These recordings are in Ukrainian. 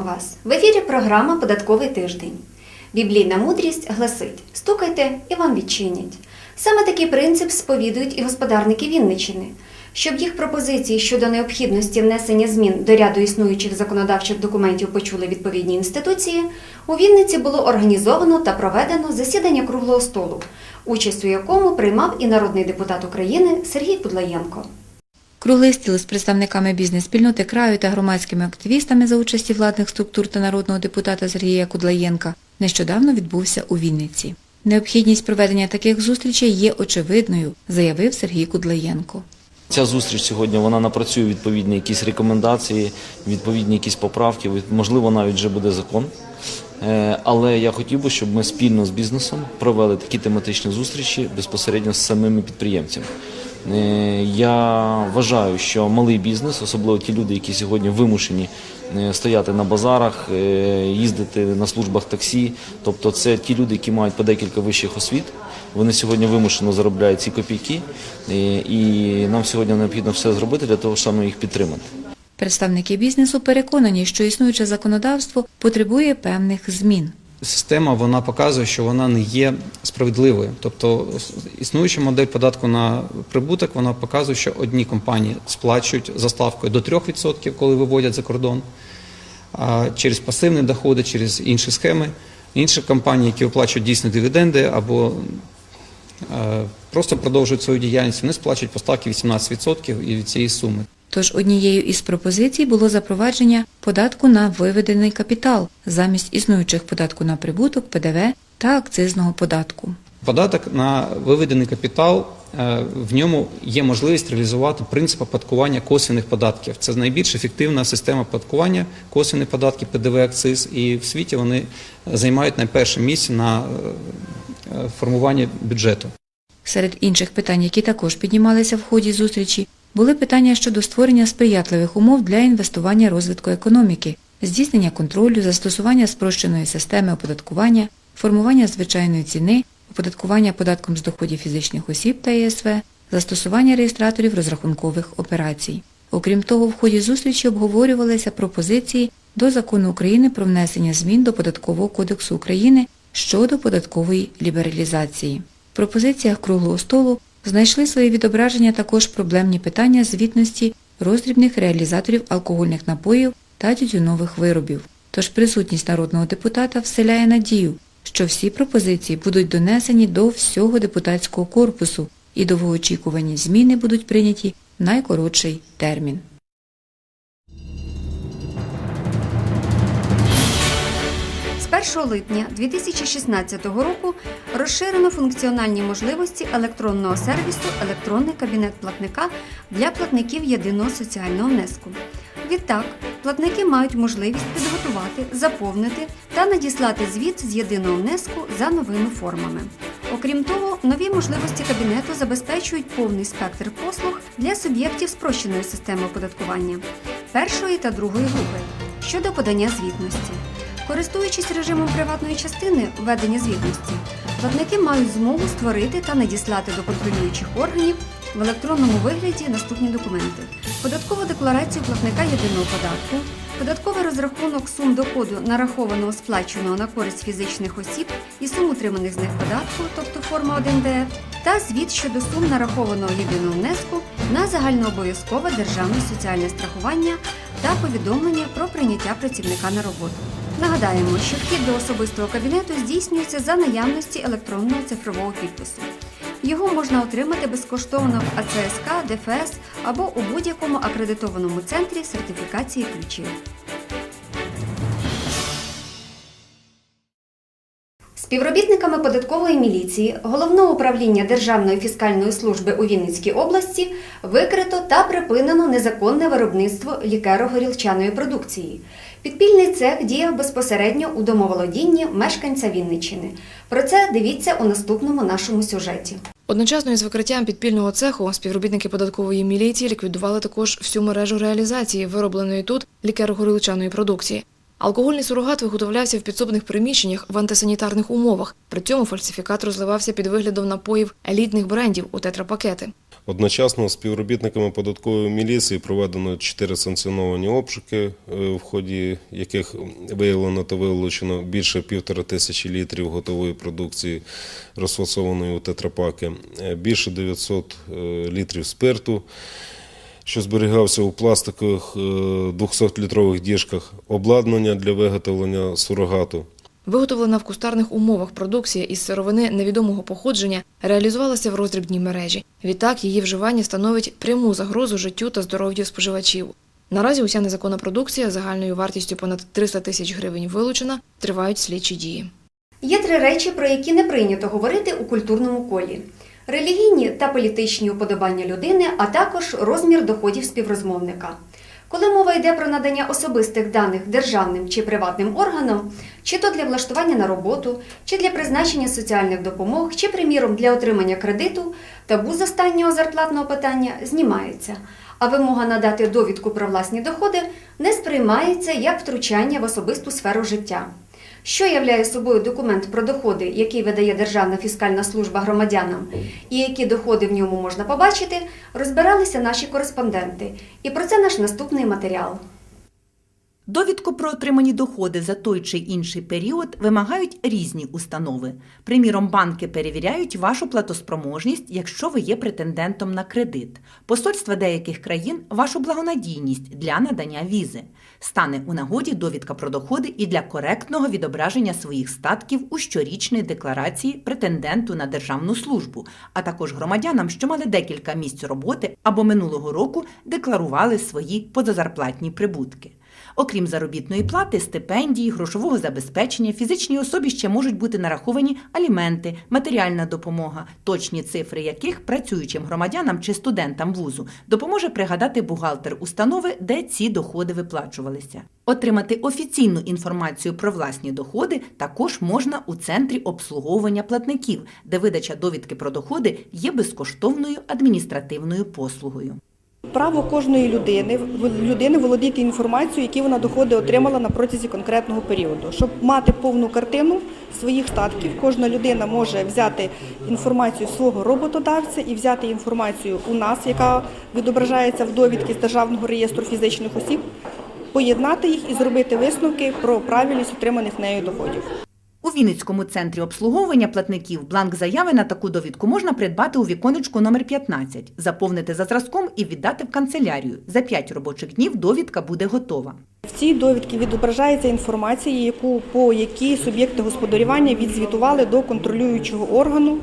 вас! В ефірі програма Податковий тиждень. Біблійна мудрість гласить: стукайте і вам відчинять. Саме такий принцип сповідують і господарники Вінничини. Щоб їх пропозиції щодо необхідності внесення змін до ряду існуючих законодавчих документів почули відповідні інституції, у Вінниці було організовано та проведено засідання круглого столу, участь у якому приймав і народний депутат України Сергій Пудлаєнко. Круглий стіл з представниками бізнес-спільноти краю та громадськими активістами за участі владних структур та народного депутата Сергія Кудлаєнка нещодавно відбувся у Вінниці. Необхідність проведення таких зустрічей є очевидною, заявив Сергій Кудлаєнко. Ця зустріч сьогодні вона напрацює відповідні якісь рекомендації, відповідні якісь поправки, можливо, навіть вже буде закон. Е, Але я хотів би, щоб ми спільно з бізнесом провели такі тематичні зустрічі безпосередньо з самими підприємцями. Е, Я вважаю, що малий бізнес, особливо ті люди, які сьогодні вимушені е, стояти на базарах, е, їздити на службах таксі, тобто це ті люди, які мають по декілька вищих освіт. Вони сьогодні вимушено заробляють ці копійки, і нам сьогодні необхідно все зробити для того, щоб їх підтримати. Представники бізнесу переконані, що існуюче законодавство потребує певних змін. Система вона показує, що вона не є справедливою. Тобто існуюча модель податку на прибуток вона показує, що одні компанії сплачують за ставкою до 3%, коли виводять за кордон, через пасивні доходи, через інші схеми. Інші компанії, які виплачують дійсно дивіденди або е, просто продовжують свою діяльність, вони сплачують по ставці 18% і від цієї суми. Тож однією із пропозицій було запровадження податку на виведений капітал замість існуючих податку на прибуток, ПДВ та акцизного податку. Податок на виведений капітал е, в ньому є можливість реалізувати принцип оподаткування косвених податків. Це найбільш ефективна система оподаткування косвені податки, ПДВ, акциз, і в світі вони займають найперше місце на е, е, формуванні бюджету. Серед інших питань, які також піднімалися в ході зустрічі, були питання щодо створення сприятливих умов для інвестування розвитку економіки, здійснення контролю, застосування спрощеної системи оподаткування, формування звичайної ціни, оподаткування податком з доходів фізичних осіб та ЄСВ, застосування реєстраторів розрахункових операцій. Окрім того, в ході зустрічі обговорювалися пропозиції до Закону України про внесення змін до Податкового кодексу України щодо податкової лібералізації. В пропозиціях круглого столу знайшли своє відображення також проблемні питання звітності роздрібних реалізаторів алкогольних напоїв та тютюнових виробів. Тож присутність народного депутата вселяє надію, що всі пропозиції будуть донесені до всього депутатського корпусу і довгоочікувані зміни будуть прийняті в найкоротший термін. 1 липня 2016 року розширено функціональні можливості електронного сервісу Електронний кабінет платника для платників єдиного соціального внеску. Відтак, платники мають можливість підготувати, заповнити та надіслати звіт з єдиного внеску за новими формами. Окрім того, нові можливості кабінету забезпечують повний спектр послуг для суб'єктів спрощеної системи оподаткування першої та другої групи щодо подання звітності. Користуючись режимом приватної частини введення звітності, платники мають змогу створити та надіслати до контролюючих органів в електронному вигляді наступні документи: податкову декларацію платника єдиного податку, податковий розрахунок сум доходу нарахованого сплаченого на користь фізичних осіб і сум утриманих з них податку, тобто форма 1ДФ, та звіт щодо сум нарахованого єдиного внеску на загальнообов'язкове державне соціальне страхування та повідомлення про прийняття працівника на роботу. Нагадаємо, що вхід до особистого кабінету здійснюється за наявності електронного цифрового підпису. Його можна отримати безкоштовно в АЦСК, ДФС або у будь-якому акредитованому центрі сертифікації ключів. Співробітниками податкової міліції Головного управління Державної фіскальної служби у Вінницькій області викрито та припинено незаконне виробництво лікеро-горілчаної продукції. Підпільний цех діяв безпосередньо у домоволодінні мешканця Вінниччини. Про це дивіться у наступному нашому сюжеті. Одночасно із викриттям підпільного цеху співробітники податкової міліції ліквідували також всю мережу реалізації виробленої тут лікеро-горілчаної продукції. Алкогольний сурогат виготовлявся в підсобних приміщеннях в антисанітарних умовах. При цьому фальсифікат розливався під виглядом напоїв елітних брендів у тетрапакети. Одночасно співробітниками податкової міліції проведено чотири санкціоновані обшуки, е, в ході яких виявлено та вилучено більше півтора тисячі літрів готової продукції, розфасованої у тетрапаки, е, більше 900 е, літрів спирту, що зберігався у пластикових 200-літрових діжках, обладнання для виготовлення сурогату. Виготовлена в кустарних умовах продукція із сировини невідомого походження реалізувалася в роздрібній мережі. Відтак її вживання становить пряму загрозу життю та здоров'ю споживачів. Наразі уся незаконна продукція загальною вартістю понад 300 тисяч гривень вилучена, тривають слідчі дії. Є три речі, про які не прийнято говорити у культурному колі: релігійні та політичні уподобання людини, а також розмір доходів співрозмовника. Коли мова йде про надання особистих даних державним чи приватним органам, чи то для влаштування на роботу, чи для призначення соціальних допомог, чи, приміром, для отримання кредиту, табу з останнього зарплатного питання знімається, а вимога надати довідку про власні доходи не сприймається як втручання в особисту сферу життя. Що являє собою документ про доходи, який видає Державна фіскальна служба громадянам, і які доходи в ньому можна побачити, розбиралися наші кореспонденти. І про це наш наступний матеріал. Довідку про отримані доходи за той чи інший період вимагають різні установи. Приміром, банки перевіряють вашу платоспроможність, якщо ви є претендентом на кредит. Посольства деяких країн вашу благонадійність для надання візи. Стане у нагоді довідка про доходи і для коректного відображення своїх статків у щорічній декларації претенденту на державну службу, а також громадянам, що мали декілька місць роботи або минулого року декларували свої позазарплатні прибутки. Окрім заробітної плати, стипендії, грошового забезпечення, фізичній особі ще можуть бути нараховані аліменти, матеріальна допомога, точні цифри яких працюючим громадянам чи студентам вузу допоможе пригадати бухгалтер установи, де ці доходи виплачувалися. Отримати офіційну інформацію про власні доходи також можна у центрі обслуговування платників, де видача довідки про доходи є безкоштовною адміністративною послугою. Право кожної людини людини володіти інформацією, які вона доходи отримала на протязі конкретного періоду. Щоб мати повну картину своїх статків, кожна людина може взяти інформацію свого роботодавця і взяти інформацію у нас, яка відображається в довідці з Державного реєстру фізичних осіб, поєднати їх і зробити висновки про правильність отриманих нею доходів. У Вінницькому центрі обслуговування платників бланк заяви на таку довідку можна придбати у віконечку номер 15, заповнити за зразком і віддати в канцелярію. За 5 робочих днів довідка буде готова. В цій довідці відображається інформація, яку по якій суб'єкти господарювання відзвітували до контролюючого органу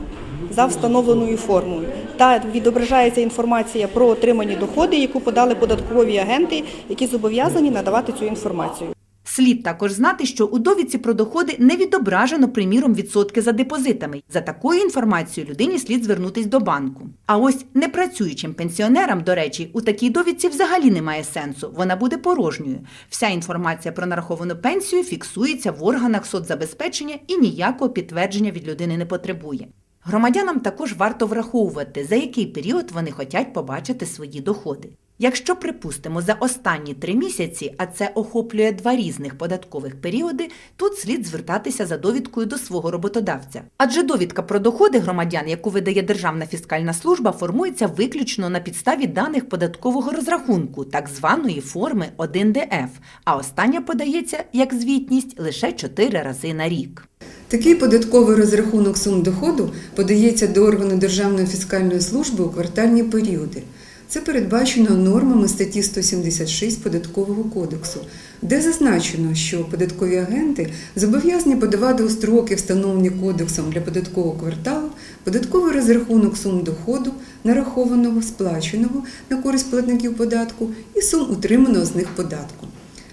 за встановленою формою. Та відображається інформація про отримані доходи, яку подали податкові агенти, які зобов'язані надавати цю інформацію. Слід також знати, що у довідці про доходи не відображено, приміром, відсотки за депозитами. За такою інформацією людині слід звернутись до банку. А ось непрацюючим пенсіонерам, до речі, у такій довідці взагалі немає сенсу. Вона буде порожньою. Вся інформація про нараховану пенсію фіксується в органах соцзабезпечення і ніякого підтвердження від людини не потребує. Громадянам також варто враховувати, за який період вони хочуть побачити свої доходи. Якщо, припустимо, за останні три місяці, а це охоплює два різних податкових періоди, тут слід звертатися за довідкою до свого роботодавця. Адже довідка про доходи громадян, яку видає Державна фіскальна служба, формується виключно на підставі даних податкового розрахунку, так званої форми 1ДФ, а остання подається як звітність лише 4 рази на рік. Такий податковий розрахунок сум доходу подається до органу Державної фіскальної служби у квартальні періоди. Це передбачено нормами статті 176 Податкового кодексу, де зазначено, що податкові агенти зобов'язані подавати у строки, встановлені кодексом для податкового кварталу, податковий розрахунок сум доходу, нарахованого, сплаченого на користь платників податку і сум утриманого з них податку.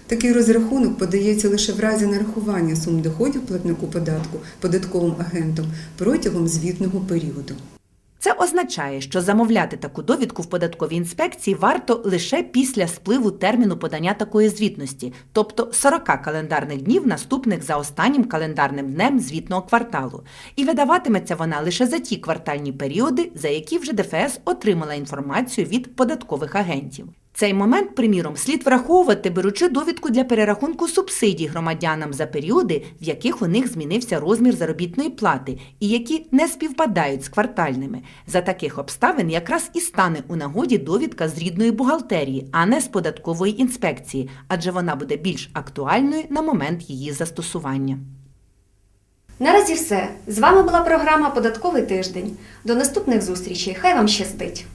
Такий розрахунок подається лише в разі нарахування сум доходів платнику податку податковим агентом протягом звітного періоду. Це означає, що замовляти таку довідку в податковій інспекції варто лише після спливу терміну подання такої звітності, тобто 40 календарних днів, наступних за останнім календарним днем звітного кварталу. І видаватиметься вона лише за ті квартальні періоди, за які вже ДФС отримала інформацію від податкових агентів. Цей момент, приміром, слід враховувати, беручи довідку для перерахунку субсидій громадянам за періоди, в яких у них змінився розмір заробітної плати і які не співпадають з квартальними. За таких обставин якраз і стане у нагоді довідка з рідної бухгалтерії, а не з податкової інспекції, адже вона буде більш актуальною на момент її застосування. Наразі все. З вами була програма Податковий тиждень. До наступних зустрічей. Хай вам щастить!